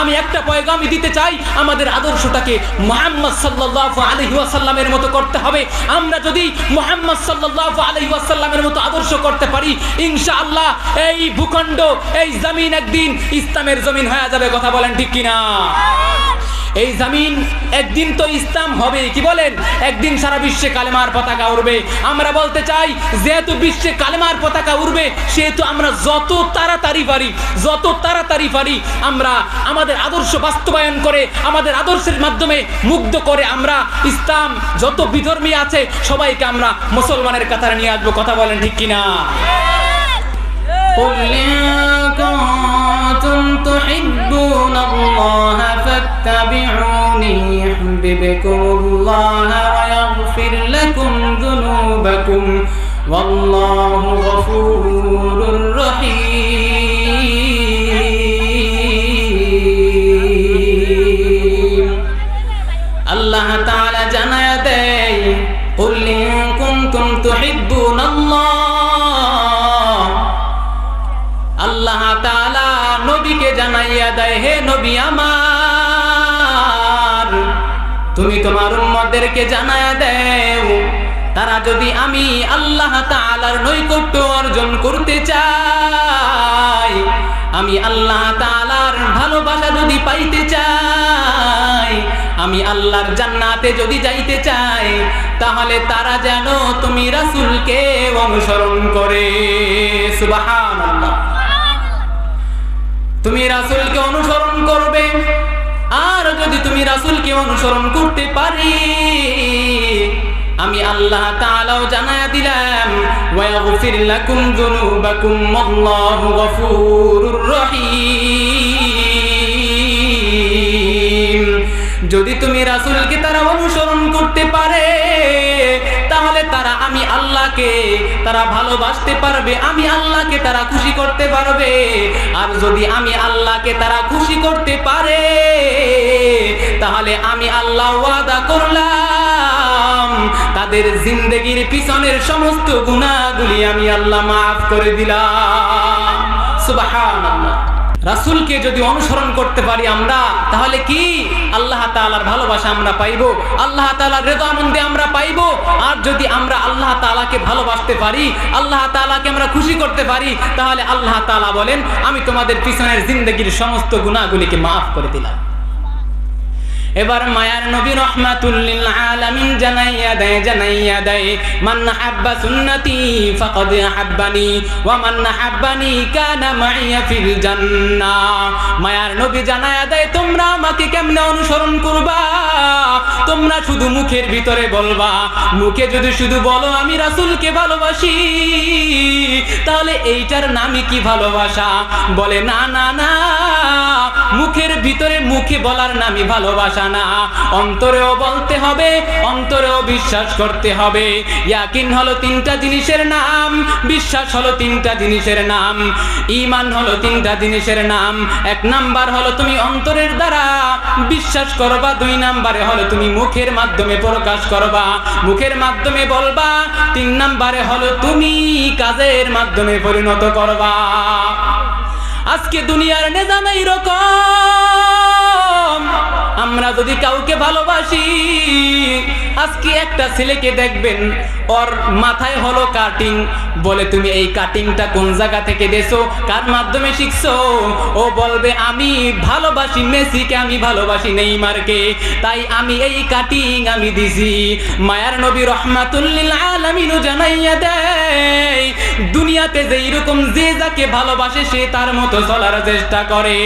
আমি একটা পয়গামি দিতে চাই, আমাদের আদর্শটাকে মোহাম্মদ সাল্লাহ আলহি ওয়াসাল্লামের মতো করতে হবে। আমরা যদি মোহাম্মদ সাল্লাহ আলহি ওয়াসাল্লামের মতো আদর্শ করতে পারি ইনশা আল্লাহ এই ভূখণ্ড, এই জমিন একদিন ইসলামের জমিন হয়ে যাবে, কথা বলেন ঠিক কিনা? এই জামিন একদিন তো ইসলাম হবে কি বলেন? একদিন সারা বিশ্বে কালেমার পতাকা উড়বে। আমরা বলতে চাই যেহেতু বিশ্বে কালেমার পতাকা উড়বে সেহেতু আমরা যত তাড়াতাড়ি পারি যত তাড়াতাড়ি পারি আমরা আমাদের আদর্শ বাস্তবায়ন করে আমাদের আদর্শের মাধ্যমে মুগ্ধ করে আমরা ইসলাম যত বিধর্মী আছে সবাইকে আমরা মুসলমানের কাতারে নিয়ে আসব। কথা বলেন ঠিক কিনা? كنتم تحبون الله فاتبعوني يحببكم الله ويغفر لكم ذنوبكم. والله غفور رحيم. الله تعالى جنى يدي قل إن كنتم تحبون الله জানাইয়া দেয়, হে নবী আমার, তুমি তোমার উম্মতদেরকে জানায়া দেও। তারা যদি আমি আল্লাহ তাআলার নৈকট্য অর্জন করতে চাই, আমি আল্লাহ তাআলার ভালোবাসা যদি পাইতে চাই, আমি আল্লাহর জান্নাতে যদি যাইতে চাই, তাহলে তারা যেন তুমি রাসূলকে অনুসরণ করে। সুবহানাল্লাহ তুমি রাসুলকে অনুসরণ করবে। আর যদি তুমি রাসূলকে অনুসরণ করতে পারি, আমি আল্লাহ তাআলাও জানায়া দিলাম যদি তুমি রাসূলকে তারা অনুসরণ করতে পারে আমি আল্লাহকে তারা ভালোবাসতে পারবে, আমি আল্লাহকে তারা খুশি করতে পারবে। আর যদি আমি আল্লাহকে তারা খুশি করতে পারে, তাহলে আমি আল্লাহ ওয়াদা করলাম। তাদের জিন্দগির পিছনের সমস্ত গুণাগুলি আমি আল্লাহ মাফ করে দিলাম। সুবহানাল্লাহ। রাসূলকে যদি অনুসরণ করতে পারি আমরা, তাহলে কি? আল্লাহ তালার ভালোবাসা আমরা পাইব। আল্লাহ তালার রেদামন্দে আমরা পাইব। আর যদি আমরা আল্লাহ তালাকে ভালোবাসতে পারি, আল্লাহ তালাকে আমরা খুশি করতে পারি, তাহলে আল্লাহ তালা বলেন, আমি তোমাদের পিছনের জিন্দগির সমস্ত গুণাগুলিকে মাফ করে দিলাম। এবার মায়ার নবী রহমাতুল্লিল আলামিন জানাইয়া দেয় জানাইয়া দেয়, মান হাব্বা সুন্নতি ফাকাদ হাব্বানি ওয়া মান হাব্বানি কানা মাইয়া ফিল জান্নাহ মায়ার নবী জানাইয়া দেয়, তোমরা আমাকে কেমনে অনুসরণ করবা? তোমরা শুধু মুখের ভিতরে বলবা। মুখে যদি শুধু বলো, আমি রাসূলকে ভালোবাসি। তাহলে এইটার নামই কি ভালোবাসা? বলে, না না না। মুখের ভিতরে মুখে বলার নামই ভালোবাসা না। অন্তরেও বলতে হবে, অন্তরেও বিশ্বাস করতে হবে। ইয়াকিন হলো তিনটা জিনিসের নাম, বিশ্বাস হলো তিনটা জিনিসের নাম, ঈমান হলো তিনটা জিনিসের নাম। এক নাম্বার হলো তুমি অন্তরের দ্বারা বিশ্বাস করবা, দুই নাম্বারে হলো তুমি মুখের মাধ্যমে প্রকাশ করবা। মুখের মাধ্যমে বলবা, তিন নাম্বারে হলো তুমি কাজের মাধ্যমে পরিণত করবা। আজকে দুনিয়ার নিজাম এইরকম আমরা যদি কাউকে ভালোবাসি, আজকে একটা ছেলেকে দেখবেন, ওর মাথায় হলো কাটিং বলে, তুমি এই কাটিংটা কোন জায়গা থেকে দেছো কার মাধ্যমে শিখছো? ও বলবে, আমি ভালোবাসি মেসিকে, আমি ভালোবাসি নেইমারকে। তাই আমি এই কাটিং আমি দিছি। মায়ার নবী রহমাতুল্লিল আলামিনু জানাইয়া দেয়, দুনিয়াতে যে এরকম যে যাকে ভালোবাসে, সে তার মতো চলার চেষ্টা করে।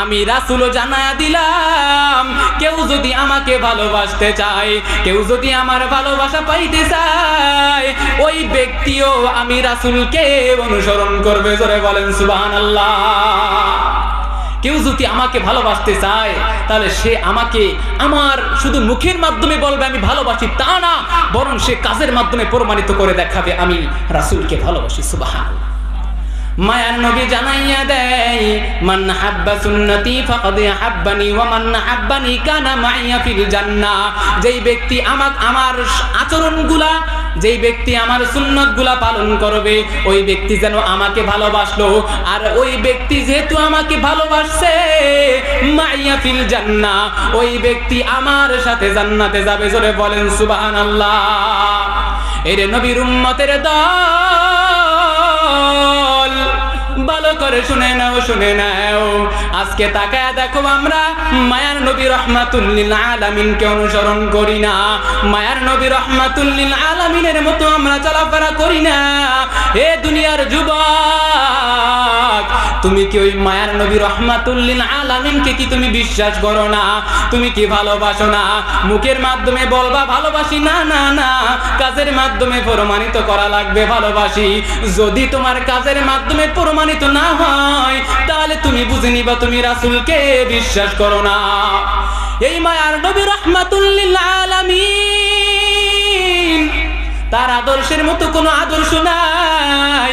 আমি রাসুলও জানায়া দিলাম কেউ যদি আমাকে ভালোবাসতে চায়, কেউ যদি আমার ভালোবাসা পাইতে চায়, ওই ব্যক্তিও আমি রাসুলকে অনুসরণ করবে, জোরে বলেন সুবহানাল্লাহ। কেউ যদি আমাকে ভালোবাসতে চায়, তাহলে সে আমাকে আমার শুধু মুখের মাধ্যমে বলবে, আমি ভালোবাসি, তা না, বরং সে কাজের মাধ্যমে প্রমাণিত করে দেখাবে, আমি রাসূলকে ভালোবাসি, সুবহানাল্লাহ। মায়ার নবী জানাইয়া দেয়, মান হাব্বা সুন্নতি ফাকাদ হাব্বানি ওয়া মান হাব্বানি কানা মাইয়া ফিল জান্নাহ। যেই ব্যক্তি আমাক, আমার আচরণগুলা, যেই ব্যক্তি আমার সুন্নতগুলা পালন করবে, ওই ব্যক্তি যেন আমাকে ভালোবাসলো। আর ওই ব্যক্তি যেহেতু আমাকে ভালোবাসছে মাই ফিল জান্নাহ। ওই ব্যক্তি আমার সাথে জান্নাতে যাবে, জোরে বলেন সুবহানাল্লাহ। এর নবীর উম্মতের দল করে শুনে নাও শুনে নাও। আজকে তাকায় দেখো আমরা, মায়ার নবী রহমাতুল্লিল আলামিনকে অনুসরণ করি না। মায়ার নবী রহমাতুল্লিল আলামিনের মতো আমরা চলাফেরা করি না। এ দুনিয়ার যুবক, তুমি কি ওই মায়ার নবী রহমাতুল্লিল আলামিনকে কি তুমি বিশ্বাস করো না? তুমি কি ভালোবাসো না? মুখের মাধ্যমে বলবা, ভালোবাসি। না না না। কাজের মাধ্যমে প্রমাণিত করা লাগবে, ভালোবাসি। যদি তোমার কাজের মাধ্যমে প্রমাণিত না হয়, তাহলে তুমি বুঝে নিবা তুমি রাসুলকে বিশ্বাস করো না। এই মায়ার নবী রহমাতুল্লিল আলামিন তার আদর্শের মতো কোনো আদর্শ নাই।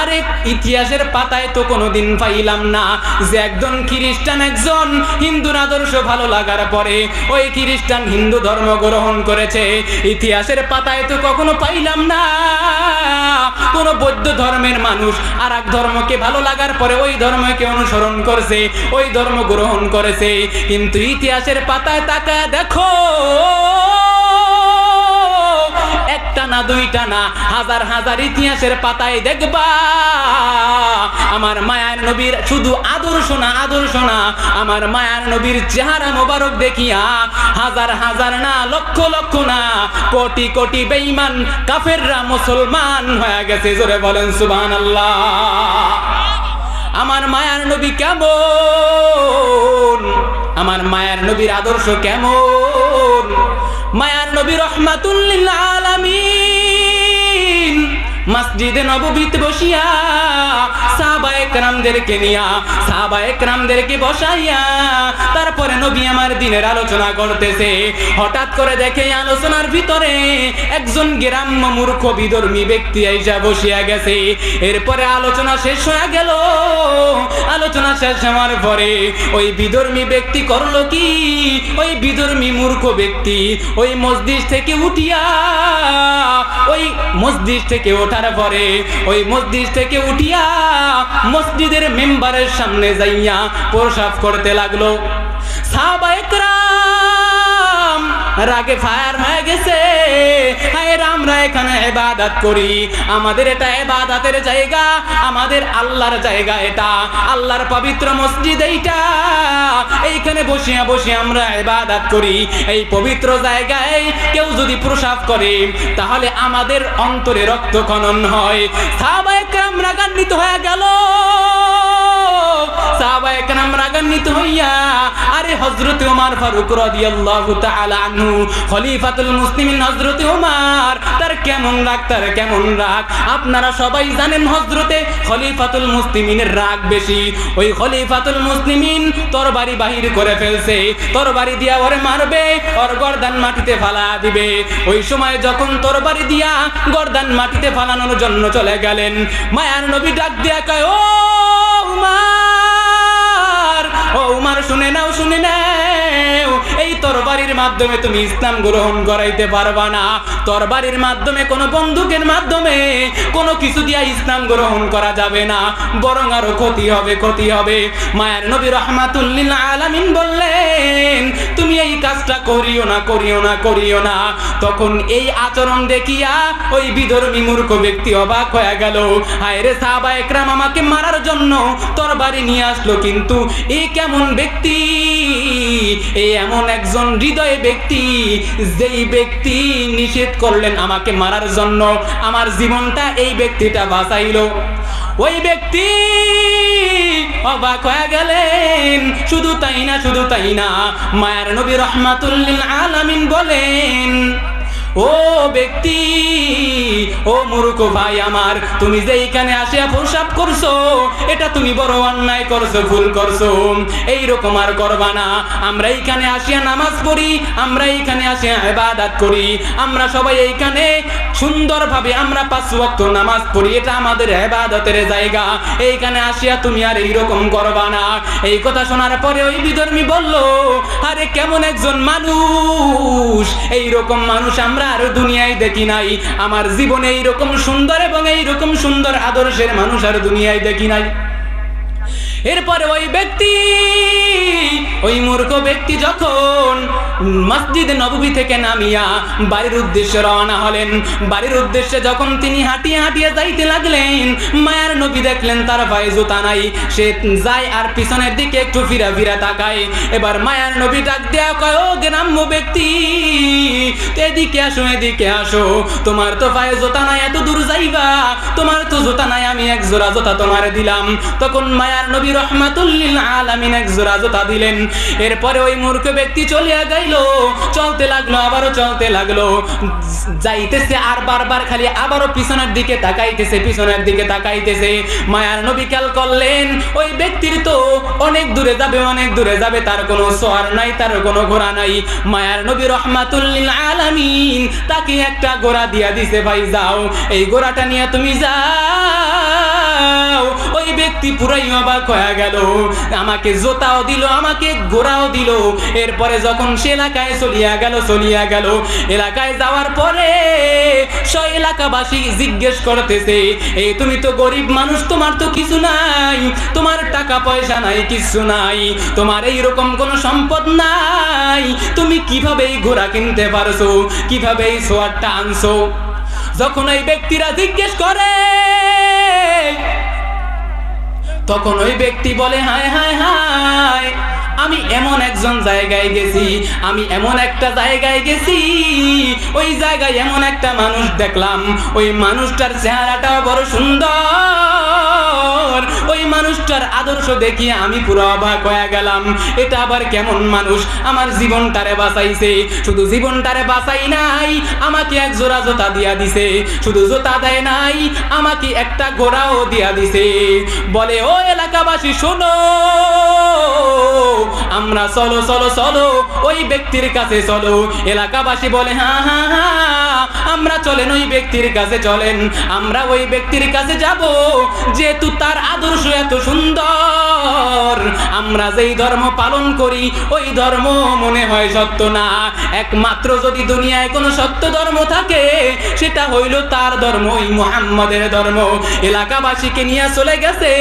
আরে, ইতিহাসের পাতায় তো কোনোদিন পাইলাম না যে একজন খ্রিস্টান, একজন হিন্দুর আদর্শ ভালো লাগার পরে ওই খ্রিস্টান হিন্দু ধর্ম গ্রহণ করেছে। ইতিহাসের পাতায় তো কখনো পাইলাম না। কোন বৌদ্ধ ধর্মের মানুষ আর এক ধর্মকে ভালো লাগার পরে ওই ধর্মকে অনুসরণ করছে, ওই ধর্ম গ্রহণ করেছে। কিন্তু ইতিহাসের পাতায় তাকায় দেখো একটা না, দুইটা না, হাজার হাজার ইতিহাসের পাতায় দেখবা। আমার মায়ার নবীর শুধু আদর্শ না আদর্শ না, আমার মায়ার নবীর চেহারা মোবারক দেখিয়া হাজার হাজার না, লক্ষ লক্ষ না, কোটি কোটি বেঈমান কাফেররা মুসলমান হয়ে গেছে, জোরে বলেন সুবহানাল্লাহ। আমার মায়ার নবী কেমন? আমার মায়ার নবীর আদর্শ কেমন? মায়ার নবী রহমাতুল্লিল আলামিন। মসজিদে নববীতে বসিয়া সাহাবা একরামদেরকে নিয়া সাহাবা একরামদেরকে বসাইয়া, তারপরে নবী আমার দিনের আলোচনা করতেছে। হঠাৎ করে দেখে আলোচনার ভিতরে একজন গ্রাম্য মূর্খ বিধর্মী ব্যক্তি আইসা বসিয়া গেছে। এরপরে আলোচনা শেষ হয়ে গেল। আলোচনা শেষ হওয়ার পরে ওই বিধর্মী ব্যক্তি করল কি? ওই বিধর্মী মূর্খ ব্যক্তি ওই মসজিদ থেকে উঠিয়া, ওই মসজিদ থেকে ওঠার পরে ওই মসজিদ থেকে উঠিয়া মসজিদের মেম্বারের সামনে যাইয়া প্রসাব করতে লাগল। সাহাবা একরাম রাগে ফায়ার হয়ে গেছে। হায় আমরা এখানে ইবাদত করি। আমাদের এটা ইবাদতের জায়গা, আমাদের আল্লাহর জায়গা এটা। আল্লাহর পবিত্র মসজিদ এইটা। এইখানে বসিয়া বসে আমরা ইবাদত করি। এই পবিত্র জায়গায় কেউ যদি প্রসাব করে, তাহলে আমাদের অন্তরে রক্তক্ষরণ হয়। সাহাবা একরাম রাগান্বিত হয়ে গেল। সাহাবা একরাম রাগান্বিত হইয়া হযরত ওমর তরবারি বাহির করে ফেলছে। তরবারি দিয়া ওরে মারবে, ওর গর্দান মাটিতে ফালা দিবে। ওই সময় যখন তরবারি দিয়া গর্দান মাটিতে ফালানোর জন্য চলে গেলেন, মায়ার নবী ডাক দিয়া কয়, ও মাধ্যমে তুমি ইসলাম গ্রহণ করাইতে পারবা না। তরবারির মাধ্যমে, কোনো বন্দুকের মাধ্যমে কোনো কিছু দিয়া ইসলাম গ্রহণ করা যাবে না। বরং আরও ক্ষতি হবে ক্ষতি হবে। মায়ের নবী রহমাতুল্লিল আলামিন বললেন, তুমি এই কাজটা করিও না করিও না করিও না। তখন এই আচরণ দেখিয়া ওই বিধর্মী মূর্খ ব্যক্তি অবাক হয়ে গেল। হায় রে সাহাবা একরাম, আমাকে মারার জন্য তরবারি নিয়ে আসলো কিন্তু এই কেমন ব্যক্তি? এমন একজন হৃদয় ব্যক্তি, যেই ব্যক্তি নিষেধ করলেন আমাকে মারার জন্য। আমার জীবনটা এই ব্যক্তিটা বাঁচাইল। ওই ব্যক্তি অবাক হয়ে গেলেন, শুধু তাই না, শুধু তাই না। মায়ার নবী রহমাতুল্লিল আলামিন বলেন ও ব্যক্তি, ও মূর্খ ভাই আমার, তুমি যে এইখানে আসিয়া প্রসাব করছ, এটা তুমি বড় অন্যায় করছ, ভুল করছ। এই রকম আর করবা না। আমরা এইখানে আসিয়া নামাজ পড়ি, আমরা এইখানে আসিয়া ইবাদত করি। আমরা সবাই এইখানে সুন্দরভাবে আমরা পাঁচ ওয়াক্ত নামাজ পড়ি, এটা আমাদের ইবাদতের জায়গা। এইখানে আসিয়া তুমি আর এইরকম করবা না। এই কথা শোনার পরে ওই বিধর্মী বলল, আরে কেমন একজন মানুষ? এই রকম মানুষ আমরা আর দুনিয়ায় দেখি নাই। আমার জীবনে এইরকম সুন্দর এবং এইরকম সুন্দর আদর্শের মানুষ আর দুনিয়ায় দেখি নাই। এরপরে ওই ব্যক্তি, ওই মূর্খ ব্যক্তি যখন মসজিদ নববী থেকে নামিয়া বাড়ির উদ্দেশ্যে রওনা হলেন, বাড়ির উদ্দেশ্যে যখন তিনি হাঁটিয়ে হাঁটিয়ে যাইতে লাগলেন, মায়ার নবী দেখলেন তার পায়ে জুতা নাই, সে যায় আর পিছনের দিকে একটু ফিরা ফিরা তাকায়। এবার মায়ার নবী ডাক দেয়া কয়, ও গ্রাম্য ব্যক্তি, এদিকে আসো এদিকে আসো, তোমার তো পায়ে জোতা নাই, এত দূর যাইবা, তোমার তো জোতা নাই, আমি এক জোড়া জোতা তোমারে দিলাম। তখন মায়ার নবী এরপরে ওই মূর্খ ব্যক্তি চলিয়া চলতে লাগল, আবারও চলতে লাগল। যাইতেছে আর বারবার খালি আবারও পিছনের দিকে তাকাইতেছে, পিছনের দিকে তাকাইতেছে। মায়ার নবী খেয়াল করলেন, ওই ব্যক্তির তো অনেক দূরে যাবে, অনেক দূরে যাবে, তার কোনো সোয়ার নাই, তার কোনো ঘোড়া নাই। মায়ার নবী রহমাতুল্লিল আলামিন তাকে একটা ঘোড়া দিয়া দিছে, ভাই যাও, এই ঘোড়াটা নিয়ে তুমি যাও। ওই ব্যক্তি পুরাই অবাক হয়ে গেল। আমাকে জোতাও দিল, আমাকে ঘোড়াও দিল। এরপরে যখন সে এলাকায় চলিয়া গেল চলিয়া গেল, এলাকায় যাওয়ার পরে সব এলাকাবাসী জিজ্ঞেস করতেছে এই তুমি তো গরিব মানুষ, তোমার তো কিছু নাই, তোমার টাকা পয়সা নাই, কিছু নাই, তোমার এইরকম কোনো সম্পদ নাই, তুমি কীভাবে এই ঘোড়া কিনতে পারছ? কীভাবে এই সোয়ারটা আনছো? যখন এই ব্যক্তিরা জিজ্ঞেস করে তখন ওই ব্যক্তি বলে, হায় হায় হায়, আমি এমন একজন জায়গায় গেছি, আমি এমন একটা জায়গায় গেছি, ওই জায়গায় এমন একটা মানুষ দেখলাম, ওই মানুষটার চেহারাটাও বড় সুন্দর মানুষটার আদর্শ দেখিয়ে আমি পুরো অবাক হয়ে গেলাম। এটা আবার কেমন মানুষ? আমার জীবনটারে বাঁচাইছে। শুধু জীবনটারে বাঁচাই নাই, আমাকে এক জোড়া জোতা দিয়া দিছে। শুধু জোতা দেয় নাই, আমাকে একটা ঘোড়াও দিয়া দিছে। বলে, ও এলাকাবাসী, শোনো। আমরা চলো চলো চলো, ওই ব্যক্তির কাছে চলো। এলাকাবাসী বলে হ্যাঁ হ্যাঁ হ্যাঁ। আমরা চলেন ওই ব্যক্তির কাছে চলেন, আমরা ওই ব্যক্তির কাছে যাব, যেহেতু তার আদর্শ এত সুন্দর। আমরা যেই ধর্ম পালন করি, ওই ধর্ম মনে হয় সত্য না। একমাত্র যদি দুনিয়ায় কোনো সত্য ধর্ম থাকে, সেটা হইল তার ধর্ম, ওই মুহাম্মাদের ধর্ম। এলাকাবাসীকে নিয়ে চলে গেছে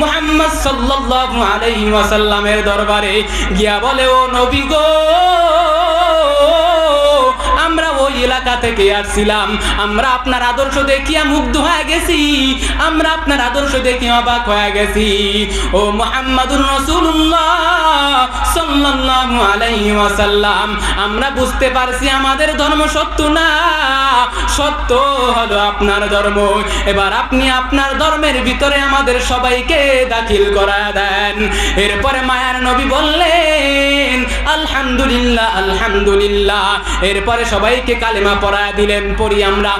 মুহাম্মদ সাল্লাল্লাহু আলাইহি ওয়াসাল্লামের দরবারে। গিয়া বলে, ও নবী গো এলাকা থেকে আসছিলাম। আমরা আপনার আদর্শ দেখিয়া মুগ্ধ হয়ে গেছি। আমরা আপনার আদর্শ দেখে অবাক হয়ে গেছি। ও মুহাম্মাদুর ওয়াসাল্লাম, আমরা বুঝতে পারছি আমাদের ধর্ম সত্য না। সত্য হলো আপনার ধর্ম। এবার আপনি আপনার ধর্মের ভিতরে আমাদের সবাইকে দাখিল করা দেন। এরপরে মায়ার নবী বললেন, আলহামদুলিল্লাহ আলহামদুলিল্লাহ। এরপরে সবাইকে কালেমা পড়ায় দিলেন, পড়ি আমরা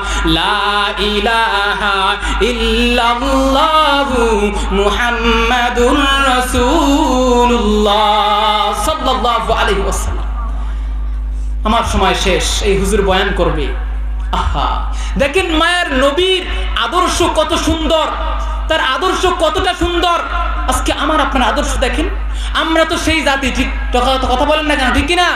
আমার সময় শেষ, এই হুজুর বয়ান করবে। আহা, দেখেন মায়ের নবীর আদর্শ কত সুন্দর। তার আদর্শ কতটা সুন্দর? আজকে আমার আপনার আদর্শ দেখেন। আমরা তো সেই জাতি, ঠিক কথা বলেন না কেন, ঠিক কিনা?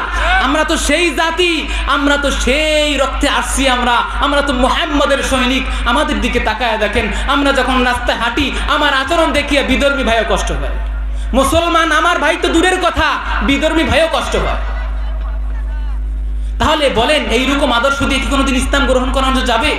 আমরা তো সেই জাতি, আমরা তো সেই রক্তে আসছি আমরা। আমরা তো মোহাম্মদের সৈনিক, আমাদের দিকে তাকায় দেখেন। আমরা যখন রাস্তায় হাঁটি, আমার আচরণ দেখিয়ে বিধর্মী ভাইও কষ্ট হয় মুসলমান আমার ভাই তো দূরের কথা বিধর্মী ভাইও কষ্ট হয় তাহলে বলেন, এইরকম আদর্শ দিয়ে কি কোনোদিন ইসলাম গ্রহণ করানো যাবে?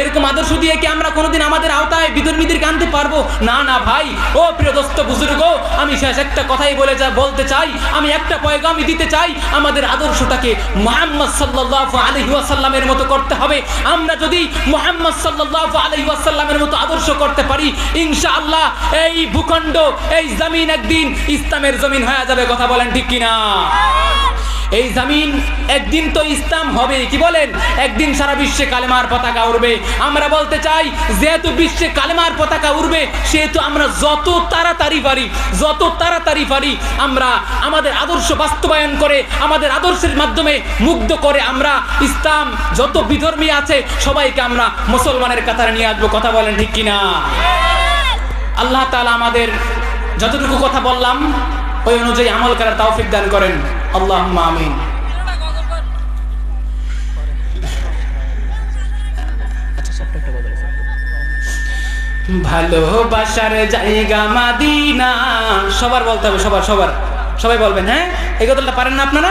এরকম আদর্শ দিয়ে কি আমরা কোনোদিন আমাদের আওতায় বিধর্মীদেরকে আনতে পারব? না না ভাই। ও প্রিয় দোস্ত বুজুর্গ, আমি শেষ একটা কথাই বলে যা, বলতে চাই। আমি একটা পয়গামি দিতে চাই, আমাদের আদর্শটাকে মোহাম্মদ সাল্লাল্লাহু আলাইহি ওয়াসাল্লামের মতো করতে হবে। আমরা যদি মোহাম্মদ সাল্লাল্লাহু আলাইহি ওয়াসাল্লামের মতো আদর্শ করতে পারি, ইনশাআল্লাহ এই ভূখণ্ড, এই জমিন একদিন ইসলামের জমিন হয়ে যাবে, কথা বলেন ঠিক কিনা? এই জামিন একদিন তো ইসলাম হবে, কি বলেন? একদিন সারা বিশ্বে কালেমার পতাকা উড়বে। আমরা বলতে চাই, যেহেতু বিশ্বে কালেমার পতাকা উড়বে, সেহেতু আমরা যত তাড়াতাড়ি পারি, যত তাড়াতাড়ি পারি, আমরা আমাদের আদর্শ বাস্তবায়ন করে, আমাদের আদর্শের মাধ্যমে মুগ্ধ করে আমরা ইসলাম, যত বিধর্মী আছে, সবাইকে আমরা মুসলমানের কাতারে নিয়ে আসব। কথা বলেন ঠিক কিনা? আল্লাহ তালা আমাদের যতটুকু কথা বললাম, ওই অনুযায়ী আমল করার তৌফিক দান করেন। আল্লাহ আমিন। ভালোবাসার জায়গা মাদিনা। সবার বলতে হবে সবার সবার। সবাই বলবেন হ্যাঁ? এই কথাটা পারেন না আপনারা?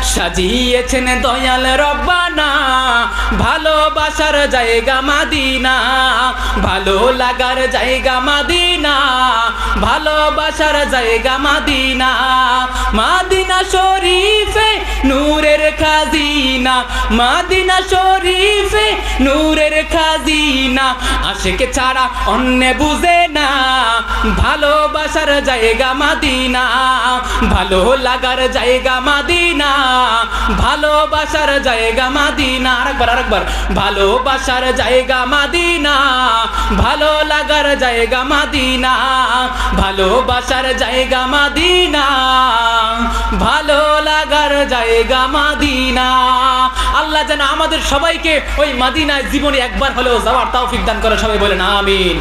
সাজিয়েছেন দয়াল রব্বানা। ভালোবাসার জায়গা মাদিনা, ভালো লাগার জায়গা মাদিনা, ভালোবাসার জায়গা মাদিনা। মাদিনা শরীফে নূরের খাজিনা, মাদিনা শরীফে নূরের খাজিনা। আশেকে ছাড়া অন্য বুঝে না, ভালোবাসার জায়গা মাদিনা, ভালো লাগার জায়গা মাদিনা। ভালোবাসার জায়গা মাদিনা। আরেকবার আরেকবার ভালোবাসার জায়গা মাদিনা, ভালো লাগার জায়গা মাদিনা, ভালোবাসার জায়গা মাদিনা, ভালো লাগার জায়গা মাদিনা। আল্লাহ যেন আমাদের সবাইকে ওই মাদিনায় জীবনে একবার হলেও যাওয়ার তৌফিক দান করে। সবাই বলেন আমিন।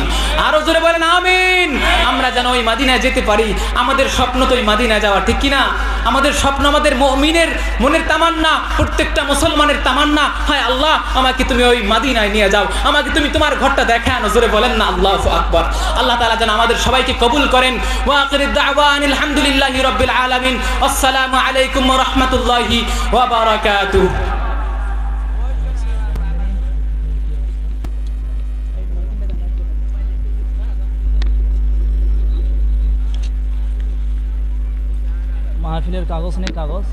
আরও জোরে বলেন আমিন। আমরা যেন ওই মাদিনায় যেতে পারি। আমাদের স্বপ্ন তো ওই মাদিনায় যাওয়ার, ঠিক কিনা? আমাদের স্বপ্ন আমাদের মমিনের মনের তামান্না, প্রত্যেকটা মুসলমানের তামান্না। হয় আল্লাহ, আমাকে তুমি ওই মাদিনায় নিয়ে যাও। আমাকে তুমি তোমার ঘরটা দেখা নজরে বলেন না, আল্লাহ আকবর। আল্লাহ তাআলা যেন আমাদের সবাইকে কবুল করেন। আলহামদুলিল্লাহি রাব্বিল আলামিন। আসসালামু আলাইকুম রাহমাতুল্লাহি মাহফিলের কাগজ নেই, কাগজ?